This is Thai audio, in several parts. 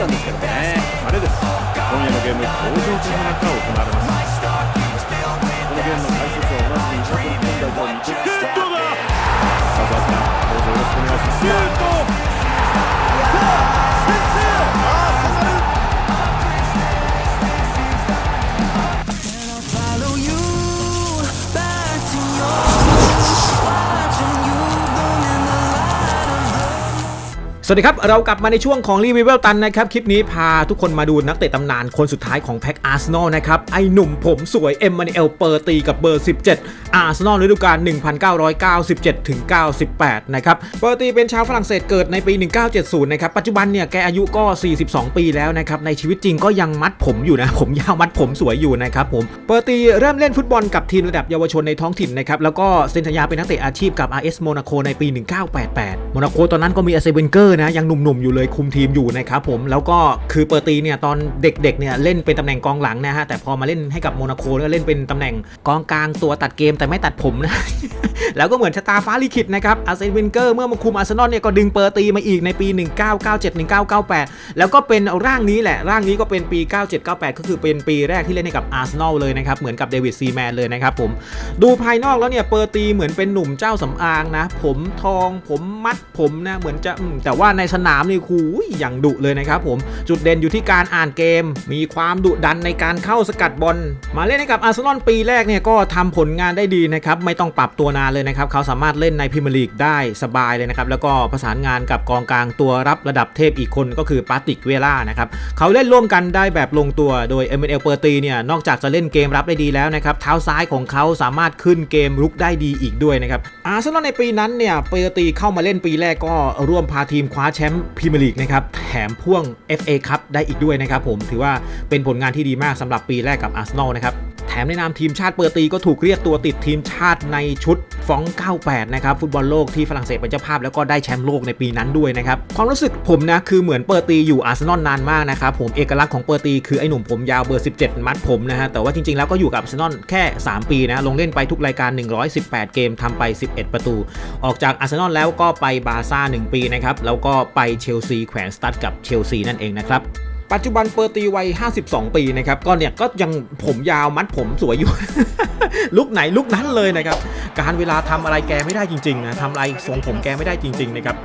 ったんですけどね。あれです。今夜のゲーム登場戦の中行われます。 สวัสดีครับ เรากลับมาในช่วงของรีวิวเวลตันนะครับ คลิปนี้พาทุกคนมาดูนักเตะตำนานคนสุดท้ายของแพ็กอาร์เซนอลนะครับ ไอหนุ่มผมสวยเอ็มมานูเอลเปอร์ตีกับเบอร์ 17 อาร์เซนอลฤดูกาล 1997ถึง98 นะครับ เปอร์ตีเป็นชาวฝรั่งเศสเกิดในปี 1970 นะครับ ปัจจุบันเนี่ยแกอายุก็ 42 ปีแล้วนะครับ ในชีวิตจริงก็ยังมัดผมอยู่นะ ผมยาวมัดผมสวยอยู่นะครับผม เปอร์ตีเริ่มเล่นฟุตบอลกับทีมระดับเยาวชนในท้องถิ่นนะครับ แล้วก็เซ็นสัญญาเป็นนักเตะอาชีพกับ RS โมนาโกในปี 1988 โมนาโกตอนนั้นก็มีอาเซเวนเกอร์นะยังหนุ่มๆอยู่เลยคุมทีมอยู่นะครับผมแล้วก็คือเปอร์ตีเนี่ยตอนเด็กๆเนี่ยเล่นเป็นตำแหน่งกองหลังนะฮะแต่พอมาเล่นให้กับโมนาโกก็เล่นเป็นตำแหน่งกองกลางตัวตัดเกมแต่ไม่ตัดผมนะแล้วก็เหมือนชะตาฟ้าลิขิตนะครับอาร์เซนเวนเกอร์เมื่อมาคุมอาร์เซนอลเนี่ยก็ดึงเปอร์ตีมาอีกในปี 1997 1998 แล้วก็เป็นร่างนี้แหละร่างนี้ก็เป็นปี 97-98 ก็คือเป็นปีแรกที่เล่นให้กับอาร์เซนอลเลยนะครับเหมือนกับเดวิดซีแมนเลยนะครับผมดูภายนอกแล้วเนี่ยเปอร์ตีเหมือนเป็นหนุ่มเจ้าสำอางนะ ผมทองผมมัดผมนะเหมือนจะแต่ว่าในสนามนี่คูอย่างดุเลยนะครับผมจุดเด่นอยู่ที่การอ่านเกม มีความดุดันในการเข้าสกัดบอลมาเล่นให้กับอาร์เซนอลปีแรกเนี่ยก็ทำผลงานได้ดีนะครับไม่ต้องปรับตัวนานเลยนะครับเขาสามารถเล่นในพรีเมียร์ลีกได้สบายเลยนะครับแล้วก็ประสานงานกับกองกลางตัวรับระดับเทพอีกคนก็คือปาติกเวล่านะครับเขาเล่นร่วมกันได้แบบลงตัวโดยเอเมเอลเปอร์ตีเนี่ยนอกจากจะเล่นเกมรับได้ดีแล้วนะครับเท้าซ้ายของเขาสามารถขึ้นเกมรุกได้ดีอีกด้วยนะครับอาร์เซนอลในปีนั้นเนี่ยเปอร์ตีเข้ามาเล่นปีแรกก็ร่วมพาทีมคว้าแชมป์พรีเมียร์ลีกนะครับแถมพ่วง FA คัพได้อีกด้วยนะครับผมถือว่าเป็นผลงานที่ดีมากสำหรับปีแรกกับอาร์เซนอลนะครับ แถมในนามทีมชาติเปอร์ตีก็ถูกเรียกตัวติดทีมชาติในชุดฟอง 98 นะครับ ฟุตบอลโลกที่ฝรั่งเศสเป็นเจ้าภาพแล้วก็ได้แชมป์โลกในปีนั้นด้วยนะครับ ความรู้สึกผมนะ คือเหมือนเปอร์ตีอยู่อาร์เซนอลนานมากนะครับผมเอกลักษณ์ของเปอร์ตีคือไอ้หนุ่มผมยาวเบอร์ 17 มัดผมนะฮะ แต่ว่าจริงๆแล้วก็อยู่กับอาร์เซนอลแค่ 3 ปีนะลงเล่นไปทุกรายการ 118 เกมทำไป 11 ประตู ออกจากอาร์เซนอลแล้วก็ไปบาร์ซ่า1ปีนะครับแล้วก็ไปเชลซีแขวนสตัดกับเชลซีนั่นเองนะครับ ปัจจุบันเปอร์ตีวัย 52 ปีนะครับก็เนี่ยก็ยังผมยาวมัดผมสวยอยู่ ลุกไหนลุกนั้นเลยนะครับ การเวลาทำอะไรแกไม่ได้จริงๆนะทำอะไรทรงผมแกไม่ได้จริง ๆ นะครับ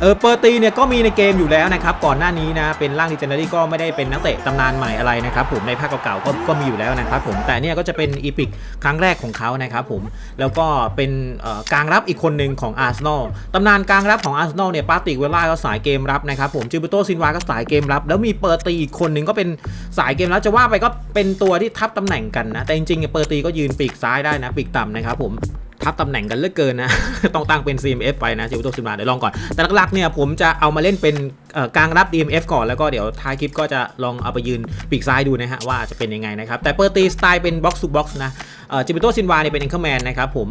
เออเปอร์ตีเนี่ยก็มีในเกมอยู่แล้วนะครับ ก่อนหน้านี้นะเป็นร่างดิเจนเนอรี่ก็ไม่ได้เป็นนักเตะตำนานใหม่อะไรนะครับผมในภาคเก่าๆก็ก็มีอยู่แล้วนะครับผมแต่เนี่ยก็จะเป็นอีพิกครั้งแรกของเขานะครับผมแล้วก็เป็นกลางรับอีกคนหนึ่งของอาร์เซนอลตำนานกลางรับของอาร์เซนอลเนี่ยปาติกเวล่าก็สายเกมรับนะครับผมจิบูโตซินวาก็สายเกมรับ แล้วมีเปปอร์ตีอีกคนหนึ่งก็เป็นสายเกมแล้วจะว่าไปก็เป็นตัวที่ทับตำแหน่งกันนะ แต่จริงๆเปอร์ตีก็ยืนปีกซ้ายได้นะ ปีกต่ำนะครับผมทับตำแหน่งกันเลือเกินนะ ต้องตั้งเป็น CMF ไปนะจิวโตซิมาเดี๋ยวลองก่อน แต่หลักๆเนี่ยผมจะเอามาเล่นเป็น กลางรับ DMF ก่อนแล้วก็เดี๋ยวท้ายคลิปก็จะลองเอาไปยืนปีกซ้ายดูนะฮะว่าจะเป็นยังไงนะครับ แต่เปอร์ตีสไตล์เป็น box to box นะจิบิโตซินวาเนี่ยเป็น anchor man นะครับผม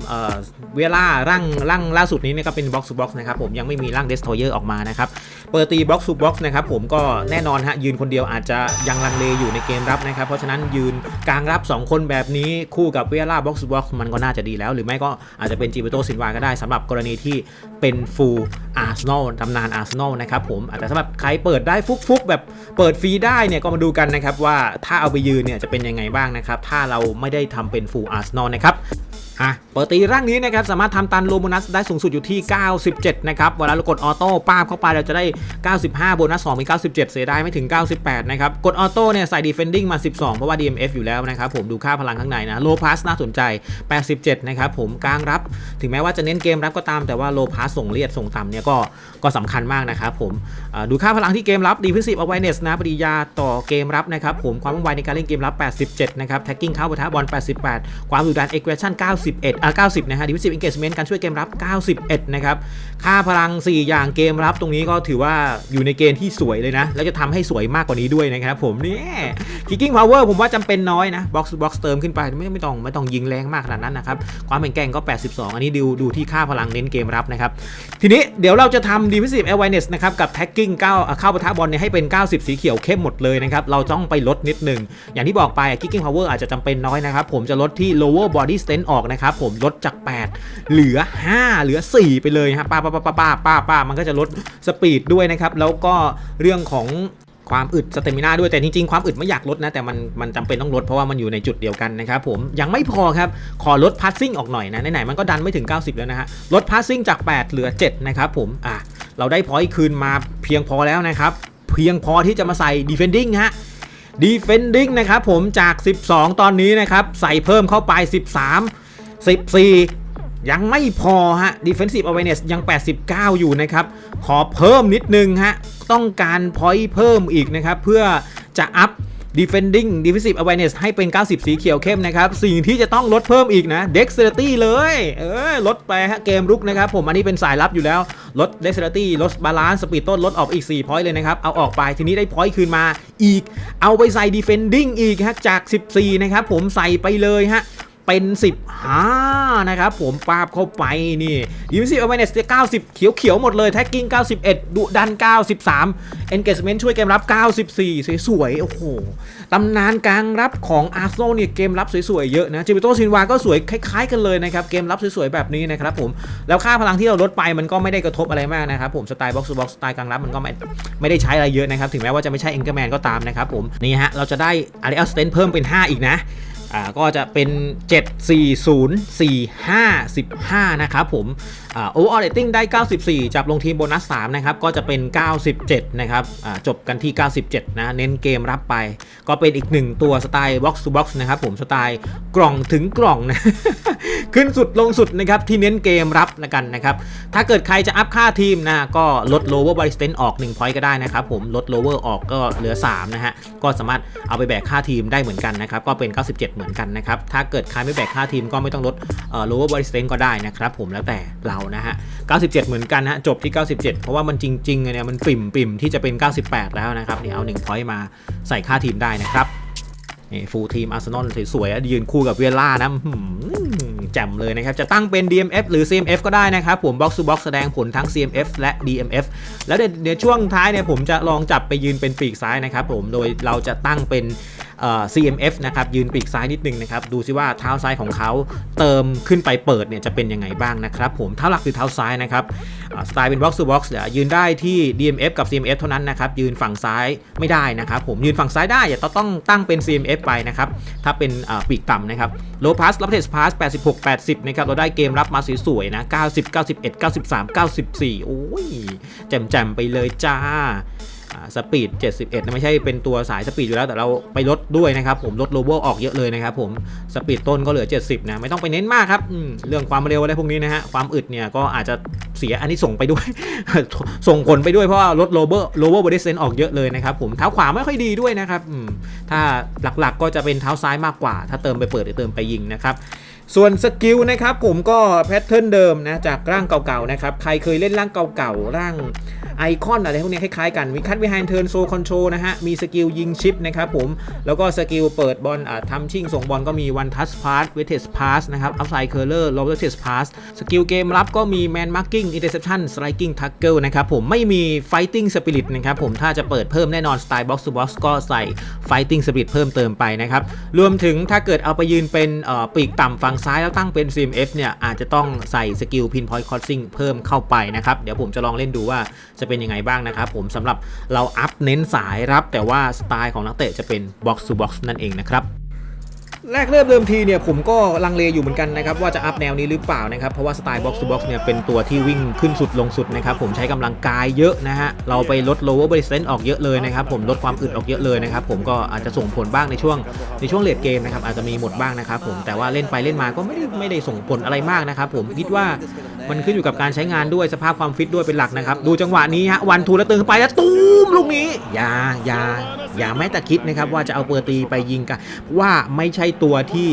เวลาร่างร่างล่าสุดนี้เนี่ยก็เป็น box to box นะครับผมยังไม่มีร่าง destroyer ออกมานะครับเปิดตี box to box นะครับผมก็แน่นอนฮะยืนคนเดียวอาจจะยังลังเลอยู่ในเกมรับนะครับเพราะฉะนั้นยืนกลางรับ 2 คนแบบนี้คู่กับเวล่า box to box มันก็น่าจะดีแล้ว หรือไม่ก็อาจจะเป็นจิบิโตซินวาก็ได้สำหรับกรณีที่เป็นฟูลอาร์เซนอลตำนานอาร์เซนอลนะครับผมอาจจะสำหรับใครเปิดได้ฟุกๆ แบบเปิดฟรีได้เนี่ยก็มาดูกันนะครับว่าถ้าเอาไปยืนเนี่ยจะเป็นยังไงบ้างนะครับถ้าเราไม่ได้ทำเป็นฟูลอาร์เซนอลนะครับ อะเปิดตีร่างนี้นะครับสามารถทำตันโลโบนัสได้สูงสุดอยู่ที่ 97 นะครับเวลาเรากดออโต้ป้าบเข้าไปเราจะได้ 95 โบนัส2เป็น 97 เสียดายไม่ถึง 98 นะครับ กดออโต้เนี่ยใส่ defending มา 12 เพราะว่า DMF อยู่แล้วนะครับผมดูค่าพลังข้างในนะโลพาสน่าสนใจ 87 นะครับผมกลางรับ ถึงแม้ว่าจะเน้นเกมรับก็ตามแต่ว่าโลพาสส่งเลียดส่งต่ำเนี่ยก็ก็สำคัญมากนะครับผมดูค่าพลังที่เกมรับ defensive awareness นะปริยาต่อเกมรับนะครับผมความว่องไวในการเล่นเกมรับ 87 นะครับ tagging เข้าปะทะบอล 88 ความดุดัน91อ่า90 นะฮะ defensive engagement การช่วยเกมรับ 91 นะครับ ค่าพลัง 4 อย่างเกมรับตรงนี้ก็ถือว่าอยู่ในเกณฑ์ที่สวยเลยนะ แล้วจะทำให้สวยมากกว่านี้ด้วยนะครับผมนี่ kicking power ผมว่าจำเป็นน้อยนะ box box เติมขึ้นไปไม่ไม่ต้องไม่ต้องยิงแรงมากขนาดนั้นนะครับ ความแข็งแกร่งก็ 82 อันนี้ดูดูที่ค่าพลังเน้นเกมรับนะครับ ทีนี้เดี๋ยวเราจะทำ defensive awareness นะครับกับ tagging 9เข้าปะทะบอลเนี่ยให้เป็น 90 สีเขียวเข้มหมดเลยนะครับเราต้องไปลดนิดหนึ่งอย่างที่บอกไป kicking power อาจจะจำเป็นน้อยนะครับผมจะลดที่ lower body strength ออกนะครับผมลดจาก 8 เหลือ 5 เหลือ 4 ไปเลยฮะป้าป้าป้าป้าป้าป้าป้ามันก็จะลดสปีดด้วยนะครับ แล้วก็เรื่องของความอึดสเตมินาด้วยแต่จริงๆ ความอึดไม่อยากลดนะ แต่มันมันจำเป็นต้องลดเพราะว่ามันอยู่ในจุดเดียวกันนะครับผมยังไม่พอครับ ขอลดพาสซิ่งออกหน่อยนะ ไหนๆ มันก็ดันไม่ถึง 90 แล้วนะฮะลดพาสซิ่งจาก 8 เหลือ 7 นะครับผมอะเราได้พอยต์คืนมาเพียงพอแล้วนะครับ เพียงพอที่จะมาใส่ defending ฮะ defending นะครับผมจาก 12 ตอนนี้นะครับ ใส่เพิ่มเข้าไป 13 14 ยังไม่พอฮะ defensive awareness ยัง 89 อยู่นะครับ ขอเพิ่มนิดนึงฮะ ต้องการ point เพิ่มอีกนะครับ เพื่อจะอัพ defending defensive awareness ให้เป็น 90 สีเขียวเข้มนะครับ สิ่งที่จะต้องลดเพิ่มอีกนะ dexterity เลย เออลดไปฮะเกมรุกนะครับ ผมอันนี้เป็นสายลับอยู่แล้ว ลด dexterity ลด balance speed ต้นลดออกอีก4 point เลยนะครับ เอาออกไปทีนี้ได้ point คืนมาอีก เอาไปใส่ defending อีกฮะจาก 14 นะครับ ผมใส่ไปเลยฮะ เป็น 15 นะครับ ผมปาบเข้าไปนี่ defensive awareness 90เขียวๆหมดเลย tagging 91 ดุดัน 93 engagement ช่วยเกมรับ 94 สวยๆ โอ้โห ตำนานกลางรับของ Arsenal เนี่ยเกมรับสวยๆ เยอะนะจิบิโตซินวาก็สวยคล้ายๆ กันเลยนะครับ เกมรับสวยๆ แบบนี้นะครับผม แล้วค่าพลังที่เราลดไปมันก็ไม่ได้กระทบอะไรมากนะครับผมสไตล์ box to box สไตล์กลางรับมันก็ไม่ไม่ได้ใช้อะไรเยอะนะครับถึงแม้ว่าจะไม่ใช่ Anchorman ก็ตามนะครับผมนี่ฮะเราจะได้ Ariel Stent เพิ่มเป็น 5 อีกนะ อ่าก็จะเป็น 7 4 0 4 5 15 นะครับผม โอ่า overall rating ได้ 94 จับลงทีมโบนัส 3 นะครับ ก็จะเป็น 97 นะครับจบกันที่ 97 นะ เน้นเกมรับไป ก็เป็นอีกหนึ่งตัวสไตล์ box to box นะครับผมสไตล์กล่องถึงกล่องนะ ขึ้นสุดลงสุดนะครับ ที่เน้นเกมรับแล้วกันนะครับ ถ้าเกิดใครจะอัพค่าทีมนะ ก็ลด lower by stand ออก1 point ก็ได้นะครับผมลด lower ออกก็เหลือ 3 นะฮะ ก็สามารถเอาไปแบกค่าทีมได้เหมือนกันนะครับ ก็เป็น 97 เหมือนกันนะครับ ถ้าเกิดใครไม่แบกค่าทีมก็ไม่ต้องลดเอ่อ lower by stand ก็ได้นะครับผมแล้วแต่เรานะฮะ 97 เหมือนกันฮะจบที่ 97 เพราะว่ามันจริงๆเนี่ยมันปิ่มปิ่มๆที่จะเป็น 98 แล้วนะครับนี่เอา1 point มาใส่ค่าทีมได้นะครับนี่ฟูลทีมอาร์เซนอลสวยๆยืนคู่กับเวียล่านะหือแจ่มเลยนะครับ จะตั้งเป็น DMF หรือ CMF ก็ได้นะครับผม Box to Box แสดงผลทั้ง CMF และ DMF แล้วเดี๋ยวช่วงท้ายเนี่ยผมจะลองจับไปยืนเป็นปีกซ้ายนะครับผมโดยเราจะตั้งเป็น CMF นะครับยืนปีกซ้ายนิดนึงนะครับดูซิว่าเท้าซ้ายของเขาเติมขึ้นไปเปิดเนี่ยจะเป็นยังไงบ้างนะครับผมเท้าหลักคือเท้าซ้ายนะครับสไตล์เป็น Box to Box เดี๋ยวยืนได้ที่ DMF กับ CMF เท่านั้นนะครับยืนฝั่งซ้ายไม่ได้นะครับผมยืนฝั่งซ้ายได้อย่าต้องตั้งเป็น CMF ไปนะครับถ้าเป็นปีกต่ำนะครับโลพัสรับเทสพาส86 80นะครับเราได้เกมรับมาสวยๆนะ90 91 93 94โอ้ยแจ่มๆไปเลยจ้า สปีด 71 ไม่ใช่เป็นตัวสายสปีดอยู่แล้วแต่เราไปลดด้วยนะครับผมลดโลโบออกเยอะเลยนะครับผมสปีดต้นก็เหลือ 70 นะไม่ต้องไปเน้นมากครับเรื่องความเร็วอะไรพวกนี้นะฮะความอึดเนี่ยก็อาจจะเสียอันนี้ส่งไปด้วย ส่งผลไปด้วยเพราะว่าลดโลเบอร์โลเวอร์บอดี้เซนออกเยอะเลยนะครับผมเท้าขวาไม่ค่อยดีด้วยนะครับถ้าหลักๆก็จะเป็นเท้าซ้ายมากกว่า ถ้าเติมไปเปิดหรือเติมไปยิงนะครับส่วนสกิลนะครับผมก็แพทเทิร์นเดิมนะจากร่างเก่าๆนะครับใครเคยเล่นร่างเก่าๆร่าง ไอคอนอะไรพวกนี้คล้ายๆกันมีคัต behind turn so control นะฮะ มีสกิลยิงชิปนะครับผม แล้วก็สกิลเปิดบอลอ่าทำชิ่งส่งบอลก็มี one touch pass w e t e d pass นะครับ upside curler low touch pass สกิลเกมรับก็มี man marking interception striking tackle นะครับผมไม่มี fighting spirit นะครับผมถ้าจะเปิดเพิ่มแน่นอนสไตล์ box to box ก็ใส่ fighting spirit เพิ่มเติมไปนะครับรวมถึงถ้าเกิดเอาไปยืนเป็นปีกต่ำฝั่งซ้ายแล้วตั้งเป็น CMF เนี่ยอาจจะต้องใส่สกิล pinpoint crossing เพิ่มเข้าไปนะครับเดี๋ยวผมจะลองเล่นดูว่าจะเป็นยังไงบ้างนะครับผมสำหรับเราอัพเน้นสายรับ แต่ว่าสไตล์ของนักเตะจะเป็น box to box นั่นเองนะครับ แรกเริ่มเดิมทีเนี่ยผมก็ลังเลอยู่เหมือนกันนะครับว่าจะอัพแนวนี้หรือเปล่านะครับเพราะว่าสไตล์ box to box เนี่ยเป็นตัวที่วิ่งขึ้นสุดลงสุดนะครับผมใช้กำลังกายเยอะนะฮะเราไปลด lower body strength ออกเยอะเลยนะครับผมลดความอึดออกเยอะเลยนะครับผมก็อาจจะส่งผลบ้างในช่วงในช่วงเลดเกมนะครับอาจจะมีหมดบ้างนะครับผมแต่ว่าเล่นไปเล่นมาก็ไม่ได้ไม่ได้ส่งผลอะไรมากนะครับผมคิดว่ามันขึ้นอยู่กับการใช้งานด้วยสภาพความฟิตด้วยเป็นหลักนะครับดูจังหวะนี้ฮะวันทูแล้วติมเข้าไปแล้วตู มลูกนี้อย่าอย่าอย่าแม้แต่คิดนะครับว่าจะเอาเปอร์ตีไปยิงกันว่าไม่ใช่ตัวที่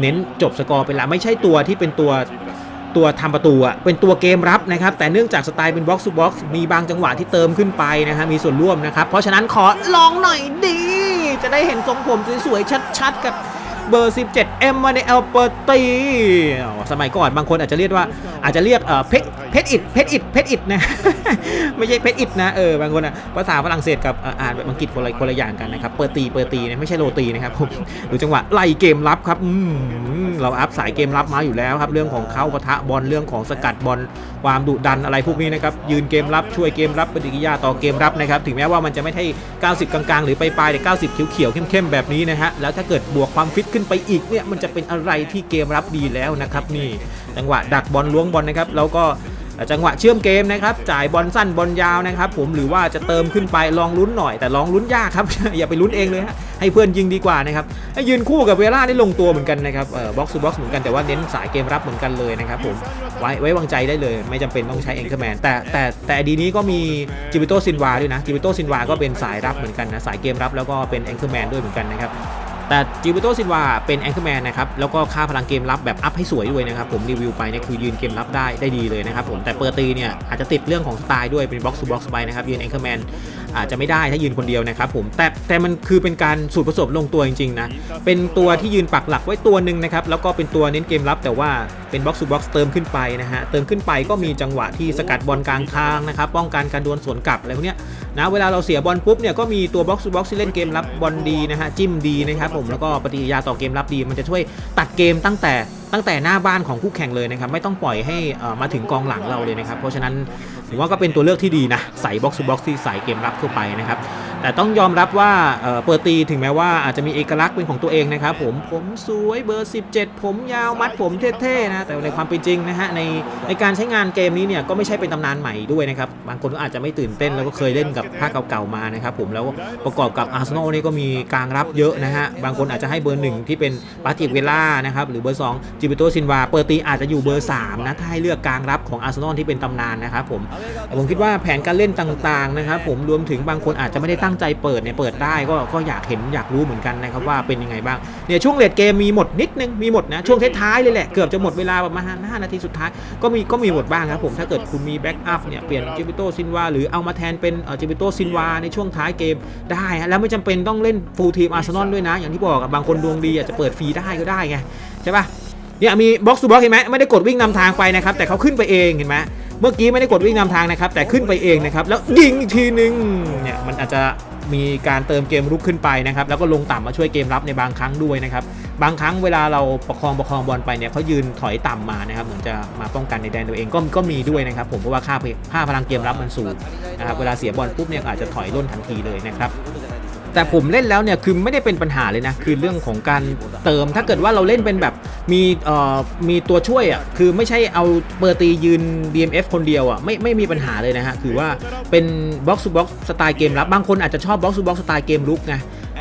เน้นจบสกอร์เป็นหลักไม่ใช่ตัวที่เป็นตัวตัวทำประตูอะเป็นตัวเกมรับนะครับ แต่เนื่องจากสไตล์เป็นบ็อกซ์ o บ็อกซ์มีบางจังหวะที่เติมขึ้นไปนะฮะมีส่วนร่วมนะครับ เพราะฉะนั้นขอลองหน่อยดี จะได้เห็นทรงผมสวยๆชัดๆกับ เบอร์ 17เอ็มมาในเอลเปอร์ตีสมัยก่อนบางคนอาจจะเรียกว่าอาจจะเรียกเพชรเพชรอิดเพชรอิดเพชรอิดนะไม่ใช่เพชรอิดนะเออบางคนอะภาษาฝรั่งเศสกับอ่านแบบอังกฤษคนละคนละอย่างกันนะครับเปอร์ตีเปอร์ตีนะไม่ใช่โรตีนะครับผมดูจังหวะไล่เกมรับครับเราอัพสายเกมรับมาอยู่แล้วครับเรื่องของเข้าปะทะบอลเรื่องของสกัดบอลความดุดันอะไรพวกนี้นะครับยืนเกมรับช่วยเกมรับปฏิกิริยาต่อเกมรับนะครับถึงแม้ว่ามันจะไม่ใช่ 90 กลางๆ หรือปลายๆแต่90 เขียวๆเข้มๆแบบนี้นะฮะแล้วถ้าเกิดบวกความฟิตขึ้นไปอีกเนี่ยมันจะเป็นอะไรที่เกมรับดีแล้วนะครับนี่จังหวะดักบอลล้วงบอลนะครับแล้วก็จังหวะเชื่อมเกมนะครับ จ่ายบอลสั้นบอลยาวนะครับ ผมหรือว่าจะเติมขึ้นไปลองลุ้นหน่อยแต่ลองลุ้นยากครับ อย่าไปลุ้นเองเลยฮะให้เพื่อนยิงดีกว่านะครับให้ยืนคู่กับเวล่าได้ลงตัวเหมือนกันนะครับเอ่อบ็อกซ์ทูบ็อกซ์เหมือนกันแต่ว่าเน้นสายเกมรับเหมือนกันเลยนะครับผมไว้ไว้วางใจได้เลย ไม่จำเป็นต้องใช้เองเกอร์แมนแต่แต่แต่ดีนี้ก็มีจิบิโตซินวาด้วยนะจิบิโตซินวาก็เป็นสายรับเหมือนกันนะสายเกมรับแล้วก็เป็นแองเกอร์แมนด้วยเหมือนกันนะครับ แต่จิบิโตซินวาเป็นแองเกอร์แมนนะครับ แล้วก็ค่าพลังเกมรับแบบอัพให้สวยด้วยนะครับ ผมรีวิวไปเนี่ยคือยืนเกมรับได้ได้ดีเลยนะครับผมแต่เปอร์ตีเนี่ยอาจจะติดเรื่องของสไตล์ด้วยเป็นบ็อกซ์ o บ็อกซ์ไปนะครับยืนแองเกอร์แมน อาจจะไม่ได้ถ้ายืนคนเดียวนะครับผมแต่แต่มันคือเป็นการสูตรผสมลงตัวจริงๆนะเป็นตัวที่ยืนปักหลักไว้ตัวหนึ่งนะครับแล้วก็เป็นตัวเน้นเกมรับแต่ว่าเป็นบ็อกซ์บ็อกซ์เติมขึ้นไปนะฮะเติมขึ้นไปก็มีจังหวะที่สกัดบอลกลางทางนะครับป้องกันการดวลสวนกลับอะไรพวกเนี้ยนะเวลาเราเสียบอลปุ๊บเนี่ยก็มีตัวบ็อกซ์บ็อกซ์ที่เล่นเกมรับบอลดีนะฮะจิ้มดีนะครับผมแล้วก็ปฏิกิริยาต่อเกมรับดี มันจะช่วยตัดเกมตั้งแต่ตั้งแต่หน้าบ้านของคู่แข่งเลยนะครับไม่ต้องปล่อยให้อ่อมาถึงกองหลังเราเลยนะครับเพราะฉะนั้น ผมว่าก็เป็นตัวเลือกที่ดีนะใส่บ็อกซ์บ็อกซ์ที่ใส่เกมรับเข้าไปนะครับ แต่ต้องยอมรับว่าเอ่อเปิดตีถึงแม้ว่าอาจจะมีเอกลักษณ์เป็นของตัวเองนะครับผมผมสวยเบอร์ 17 ผมยาวมัดผมเท่ๆนะแต่ในความเป็นจริงนะฮะในในการใช้งานเกมนี้เนี่ยก็ไม่ใช่เป็นตำนานใหม่ด้วยนะครับบางคนก็อาจจะไม่ตื่นเต้นแล้วก็เคยเล่นกับภาคเก่าๆมานะครับผมแล้วประกอบกับอาร์เซนอลนี่ก็มีกลางรับเยอะนะฮะบางคนอาจจะให้เบอร์หนึ่งที่เป็นปาติกเวล่านะครับหรือเบอร์2จิบิโตซินวาเปิดตีอาจจะอยู่เบอร์3นะถ้าให้เลือกกลางรับของอาร์เซนอลที่เป็นตำนานนะครับผมผมคิดว่าแผนการเล่นต่างๆนะครับผมรวมถึงบางคนอาจจะไม่ได้ตั้งใจเปิดเนี่ยเปิดได้ก็ก็อยากเห็นอยากรู้เหมือนกันนะครับว่าเป็นยังไงบ้างเนี่ยช่วงเลดเกมมีหมดนิดนึงมีหมดนะช่วงท้ายๆเลยแหละเกือบจะหมดเวลาประมาณ5นาทีสุดท้ายก็มีก็มีหมดบ้างครับผมถ้าเกิดคุณมีแบ็กอัพเนี่ยเปลี่ยนจิบิโตซินวาหรือเอามาแทนเป็นจิบิโตซินวาในช่วงท้ายเกมได้แล้วไม่จำเป็นต้องเล่นฟูลทีมอาร์เซนอลด้วยนะ อย่างที่บอกบางคนดวงดีอาจจะเปิดฟรีได้ก็ได้ไงใช่ปะเนี่ยมีบ็อกซ์ o บ็อกเห็นไหมไม่ได้กดวิ่งนำทางไปนะครับแต่เขาขึ้นไปเองเห็นไหม เมื่อกี้ไม่ได้กดวิ่งนำทางนะครับ แต่ขึ้นไปเองนะครับแล้วยิงอีกทีนึงเนี่ยมันอาจจะมีการเติมเกมรุกขึ้นไปนะครับแล้วก็ลงต่ำมาช่วยเกมรับในบางครั้งด้วยนะครับบางครั้งเวลาเราประคองประคองบอลไปเนี่ยเขายืนถอยต่ำมานะครับเหมือนจะมาป้องกันในแดนตัวเองก็ก็มีด้วยนะครับผมเพราะว่าค่าค่าพลังเกมรับมันสูงนะครับเวลาเสียบอลปุ๊บเนี่ยอาจจะถอยล่นทันทีเลยนะครับ แต่ผมเล่นแล้วเนี่ยคือไม่ได้เป็นปัญหาเลยนะ คือเรื่องของการเติม ถ้าเกิดว่าเราเล่นเป็นแบบมีเอ่อมีตัวช่วยอะคือไม่ใช่เอาเปอร์ตียืน DMF คนเดียวอะไม่ไม่มีปัญหาเลยนะฮะคือว่าเป็นบ็อกซ์บ็อกซ์สไตล์เกมรับบางคนอาจจะชอบบ็อกซ์บ็อกซ์สไตล์เกมลุกไง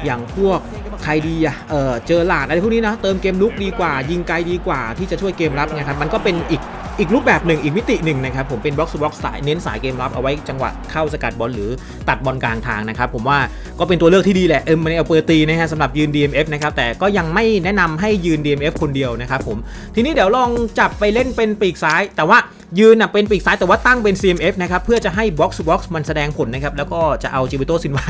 อย่างพวกใครดีอะเออเจอหลาดอะไรพวกนี้นะเติมเกมลุกดีกว่า ยิงไกลดีกว่าที่จะช่วยเกมรับไงครับมันก็เป็นอีก อีกรูปแบบหนึ่งอีกมิติหนึ่งนะครับผมเป็นบล็อกซ์บล็อกสายเน้นสายเกมรับเอาไว้จังหวะเข้าสกัดบอลหรือตัดบอลกลางทางนะครับผมว่าก็เป็นตัวเลือกที่ดีแหละเอ็มมันเอาเปอร์ตีนะฮะสำหรับยืน DMF นะครับแต่ก็ยังไม่แนะนำให้ยืน DMF คนเดียวนะครับผมทีนี้เดี๋ยวลองจับไปเล่นเป็นปีกซ้าย แต่ว่า ยืนน่ะเป็นปีกซ้ายแต่ว่าตั้งเป็น CMF นะครับเพื่อจะให้บ็อกซ์บ็อกซ์มันแสดงผลนะครับแล้วก็จะเอาจิบิโตซินวา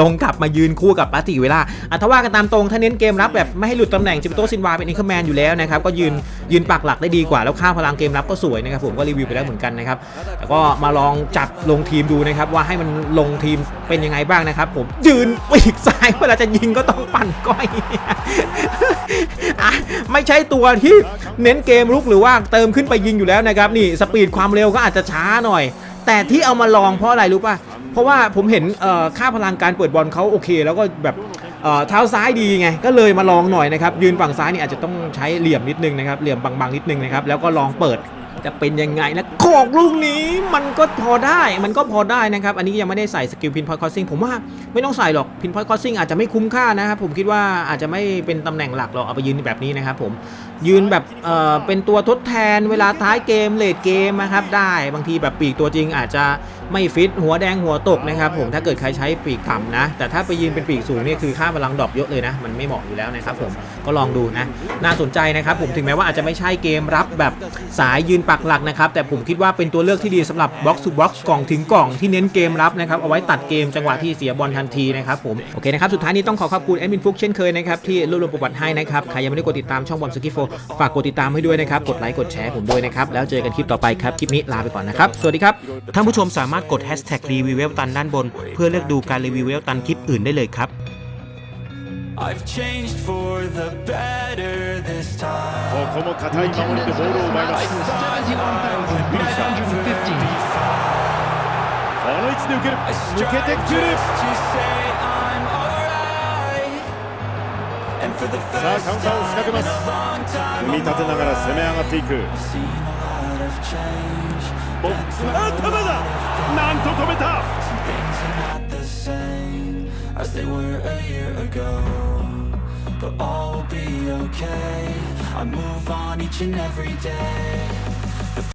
ลงกลับมายืนคู่กับปาติเวลาอะถ้าว่ากันตามตรงถ้าเน้นเกมรับแบบไม่ให้หลุดตำแหน่งจิบิโตซินวาเป็นอินเคอร์แมนอยู่แล้วนะครับก็ยืนยืนปักหลักได้ดีกว่าแล้วค่าพลังเกมรับก็สวยนะครับผมก็รีวิวไปแล้วเหมือนกันนะครับแล้วก็มาลองจัดลงทีมดูนะครับว่าให้มันลงทีมเป็นยังไงบ้างนะครับผมยืนปีกซ้ายเวลาจะยิงก็ต้องปั่นก้อยไม่ใช่ตัวที่เน้นเกมลุกหรือว่าเติมขึ้นไปยิงอยู่แล้วนะครับนีสปีดความเร็วก็อาจจะช้าหน่อย แต่ที่เอามาลองเพราะอะไรรู้ป่ะ เพราะว่าผมเห็นค่าพลังการเปิดบอลเขาโอเค แล้วก็แบบเอ่อเท้าซ้ายดีไง ก็เลยมาลองหน่อยนะครับ ยืนฝั่งซ้ายนี่อาจจะต้องใช้เหลี่ยมนิดนึงนะครับ เหลี่ยมบางๆนิดนึงนะครับ แล้วก็ลองเปิด จะเป็นยังไงและขอกลูกนี้มันก็พอได้มันก็พอได้นะครับ อันนี้ยังไม่ได้ใส่สกิลพินพอยต์คอสซิ่งผมว่าไม่ต้องใส่หรอกพินพอยต์คอสซิ่งอาจจะไม่คุ้มค่านะครับผมคิดว่าอาจจะไม่เป็นตำแหน่งหลักหรอกเอาไปยืนแบบนี้นะครับผมยืนแบบเอ่อเป็นตัวทดแทนเวลาท้ายเกมเลดเกมนะครับได้บางทีแบบปีกตัวจริงอาจจะไม่ฟิตหัวแดงหัวตกนะครับผมถ้าเกิดใครใช้ปีกต่ำนะ แต่ถ้าไปยืนเป็นปีกสูงนี่คือค่าพลังดรอปเยอะเลยนะ มันไม่เหมาะอยู่แล้วนะครับผมก็ลองดูนะ น่าสนใจนะครับผมถึงแม้ว่าอาจจะไม่ใช่เกมรับแบบสายยืนปักหลักนะครับ แต่ผมคิดว่าเป็นตัวเลือกที่ดีสำหรับบล็อก o ูบล็อกกล่องถึงกล่องที่เน้นเกมรับนะครับเอาไว้ตัดเกมจังหวะที่เสียบอลทันทีนะครับผมโอเคนะครับสุดท้ายนี้ต้องขอขอบคุณแอดมินฟุกเช่นเคยนะครับที่รวบรวมประวัติให้นะครับใครยังไม่ได้กดติดตามช่องบอมสกิโฟฝากกดติดตามให้ด้วยนะครับกดไลค์กดแชร์ผมด้วยนะครับแล้วเจอกันคลิปต่อไปครับคลิปนี้ลาไปก่อนนะครับสวัสดีครับท่านผู้ชมสามกดแฮชแท็กรีวิวเวลตันด้านบน เพื่อเลือกดูการรีวิวเวลตันคลิปอื่นได้เลยครับ I've changed for the better this time ここも堅い守りでボールを奪いますこの位置で受ける抜けてくる to say I'm alright And for the さあ first カウンターを仕掛けます long time 組み立てながら攻め上がっていく seen a lot of change ボックス頭だなんと止めた Things are not the same as they were a year ago But all will be okay I move on each and every day